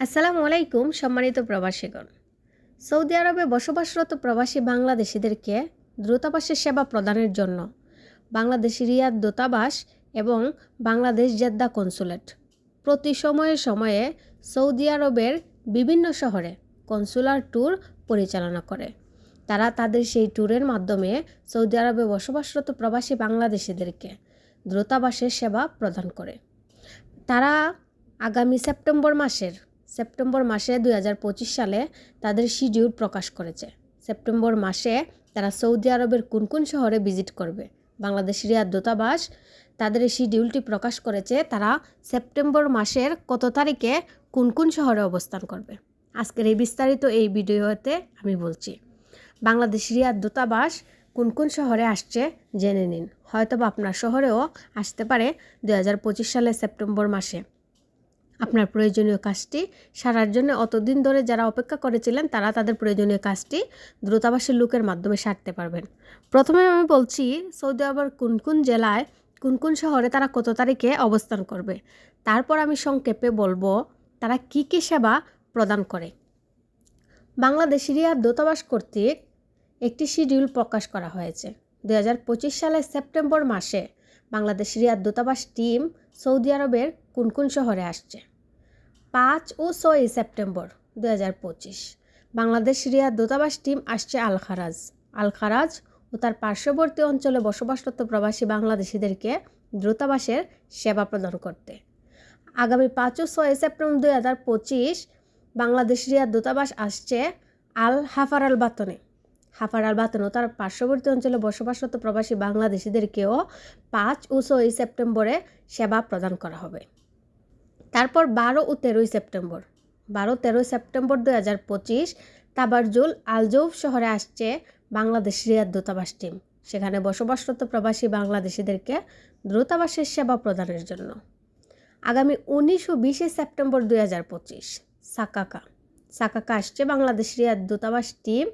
আসসালামু আলাইকুম, সম্মানিত প্রবাসীগণ। সৌদি আরবে বসবাসরত প্রবাসী বাংলাদেশিদেরকে দূতাবাসের সেবা প্রদানের জন্য বাংলাদেশ রিয়াদ দূতাবাস এবং বাংলাদেশ জেদ্দা কনসুলেট প্রতি সময়ে সময়ে সৌদি আরবের বিভিন্ন শহরে কনসুলার ট্যুর পরিচালনা করে। তারা তাদের সেই ট্যুরের মাধ্যমে সৌদি আরবে বসবাসরত প্রবাসী বাংলাদেশিদেরকে দূতাবাসের সেবা প্রদান করে। তারা আগামী সেপ্টেম্বর মাসের সেপ্টেম্বর মাসে দু হাজার পঁচিশ সালে তাদের শিডিউল প্রকাশ করেছে। সেপ্টেম্বর মাসে তারা সৌদি আরবের কোন কোন শহরে ভিজিট করবে? বাংলাদেশ রিয়াদ দূতাবাস তাদের এই শিডিউলটি প্রকাশ করেছে, তারা সেপ্টেম্বর মাসের কত তারিখে কোন কোন শহরে অবস্থান করবে? আজকের এই বিস্তারিত এই ভিডিওতে আমি বলছি বাংলাদেশ রিয়াদ দূতাবাস কোন কোন শহরে আসছে জেনে নিন। হয়তো বা আপনার শহরেও আসতে পারে দু সালের সেপ্টেম্বর মাসে। আপনার প্রয়োজনীয় কাজটি সারার জন্য অতদিন ধরে যারা অপেক্ষা করেছিলেন, তারা তাদের প্রয়োজনীয় কাজটি দ্রুতাবাসের লোকের মাধ্যমে সারতে পারবেন। প্রথমে আমি বলছি, সৌদি আরবের কোন কোন জেলায়, কোন কোন শহরে তারা কত তারিখে অবস্থান করবে? তারপর আমি সংক্ষেপে বলব, তারা কি কি সেবা প্রদান করে। বাংলাদেশ রিয়াদ দূতাবাস কর্তৃক একটি শিডিউল প্রকাশ করা হয়েছে। দু হাজার পঁচিশ সালের সেপ্টেম্বর মাসে বাংলাদেশ রিয়াদ দূতাবাস টিম সৌদি আরবের কোন কোন শহরে আসছে? পাঁচ ও ছয় সেপ্টেম্বর দু হাজার পঁচিশ। বাংলাদেশ রিয়াদ দূতাবাস টিম আসছে আল খারাজ আল খারাজ ও তার পার্শ্ববর্তী অঞ্চলে বসবাসরত প্রবাসী বাংলাদেশিদেরকে দূতাবাসের সেবা প্রদান করতে। আগামী পাঁচ ও ছয় সেপ্টেম্বর দুই হাজার পঁচিশ বাংলাদেশ রিয়াদ দূতাবাস আসছে আল হাফার আল বাতনে হাফার আল বাতন ও তার পার্শ্ববর্তী অঞ্চলে বসবাসরত প্রবাসী বাংলাদেশিদেরকেও পাঁচ ও ছয় সেপ্টেম্বরে সেবা প্রদান করা হবে। তারপর বারো ও তেরোই সেপ্টেম্বর। বারো, তেরোই সেপ্টেম্বর দু হাজার পঁচিশ তাবারজুল আলজৌফ শহরে আসছে বাংলাদেশ রিয়াদ দূতাবাস টিম। সেখানে বসবাসরত প্রবাসী বাংলাদেশিদেরকে দূতাবাসের সেবা প্রদানের জন্য। আগামী উনিশ ও বিশে সেপ্টেম্বর দুই হাজার পঁচিশ সাকাকা। সাকাকা আসছে বাংলাদেশ রিয়াদ দূতাবাস টিম।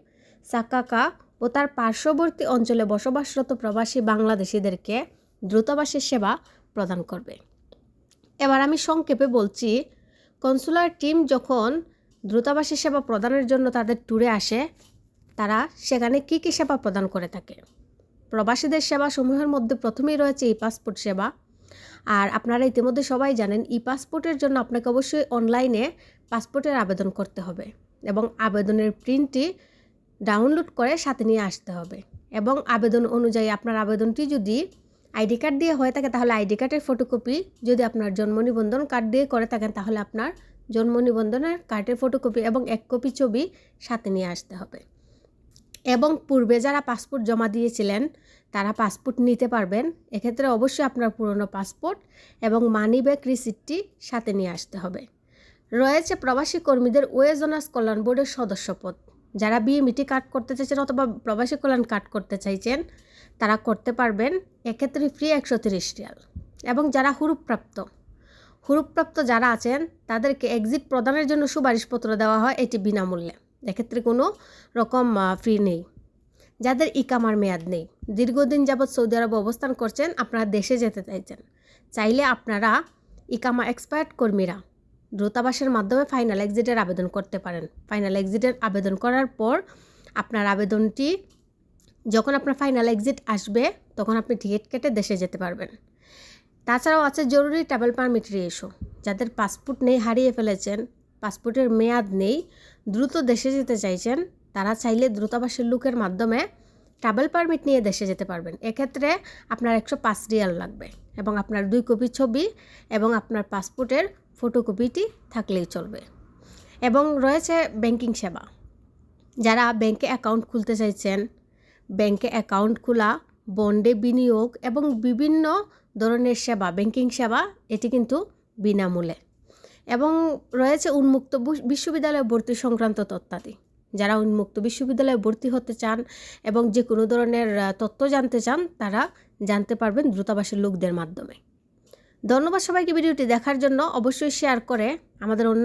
সাকাকা ও তার পার্শ্ববর্তী অঞ্চলে বসবাসরত প্রবাসী বাংলাদেশিদেরকে দ্রুতাবাসের সেবা প্রদান করবে। এবার আমি সংক্ষেপে বলছি কনসুলার টিম যখন দ্রুতাবাসী সেবা প্রদানের জন্য তাদের ট্যুরে আসে, তারা সেখানে কী কী সেবা প্রদান করে থাকে? প্রবাসীদের সেবা সমূহের মধ্যে প্রথমেই রয়েছে ই পাসপোর্ট সেবা। আর আপনারা ইতিমধ্যে সবাই জানেন ই পাসপোর্টের জন্য আপনাকে অবশ্যই অনলাইনে পাসপোর্টের আবেদন করতে হবে এবং আবেদনের প্রিন্টটি ডাউনলোড করে সাথে নিয়ে আসতে হবে। এবং আবেদন অনুযায়ী আপনার আবেদনটি যদি আইডি কার্ড দিয়ে হয়ে থাকে, তাহলে আইডি কার্ডের ফটোকপি যদি আপনার জন্ম নিবন্ধন কার্ড দিয়ে করে থাকেন, তাহলে আপনার জন্ম নিবন্ধনের কার্ডের ফটোকপি এবং এক কপি ছবি সাথে নিয়ে আসতে হবে। এবং পূর্বে যারা পাসপোর্ট জমা দিয়েছিলেন, তারা পাসপোর্ট নিতে পারবেন। এক্ষেত্রে অবশ্যই আপনার পুরনো পাসপোর্ট এবং মানি ব্যাগ রিসিপ্টটি সাথে নিয়ে আসতে হবে। রয়েছে প্রবাসী কর্মীদের ওয়েজ অনার্স কল্যাণ বোর্ডের সদস্যপদ। যারা বিএমইটি কার্ড করতে চাইছেন অথবা প্রবাসী কল্যাণ কার্ড করতে চাইছেন তারা করতে পারবেন এক্ষেত্রে ফ্রি একশো তিরিশ রিয়াল। এবং যারা হুরুপ্রাপ্ত হুরুপ্রাপ্ত যারা আছেন, তাদেরকে এক্সিট প্রদানের জন্য সুপারিশপত্র দেওয়া হয় এটি বিনামূল্যে। এক্ষেত্রে কোনো রকম ফ্রি নেই। যাদের ইকামার মেয়াদ নেই, দীর্ঘদিন যাবৎ সৌদি আরবে অবস্থান করছেন, আপনারা দেশে যেতে চাইছেন। চাইলে আপনারা ইকামা এক্সপায়ার্ড কর্মীরা দূতাবাসের মাধ্যমে ফাইনাল এক্সিটের আবেদন করতে পারেন। ফাইনাল এক্সিটের আবেদন করার পর আপনার আবেদনটি যখন আপনার ফাইনাল এক্সিট আসবে, তখন আপনি টিকিট কেটে দেশে যেতে পারবেন। তাছাড়াও আছে জরুরি ট্রাভেল পারমিট ইস্যু যাদের পাসপোর্ট নেই, হারিয়ে ফেলেছেন পাসপোর্টের মেয়াদ নেই, দ্রুত দেশে যেতে চাইছেন, তারা চাইলে দ্রুতাবাসের লোকের মাধ্যমে ট্রাভেল পারমিট নিয়ে দেশে যেতে পারবেন। এক্ষেত্রে আপনার একশো পাঁচ রিয়াল লাগবে এবং আপনার দুই কপি ছবি এবং আপনার পাসপোর্টের ফটোকপিটি থাকলেই চলবে। এবং রয়েছে ব্যাংকিং সেবা। যারা ব্যাংকে অ্যাকাউন্ট খুলতে চাইছেন ব্যাংকে অ্যাকাউন্ট খোলা, বন্ডে বিনিয়োগ এবং বিভিন্ন ধরনের সেবা, ব্যাংকিং সেবা, এটি কিন্তু বিনামূল্যে। এবং রয়েছে উন্মুক্ত বিশ্ববিদ্যালয়ে ভর্তি সংক্রান্ত তথ্যাদি যারা উন্মুক্ত বিশ্ববিদ্যালয়ে ভর্তি হতে চান এবং যে কোনো ধরনের তথ্য জানতে চান, তারা জানতে পারবেন দ্রুতাবাসের লোকদের মাধ্যমে। ধন্যবাদ সবাইকে ভিডিওটি দেখার জন্য। অবশ্যই শেয়ার করে আমাদের অন্য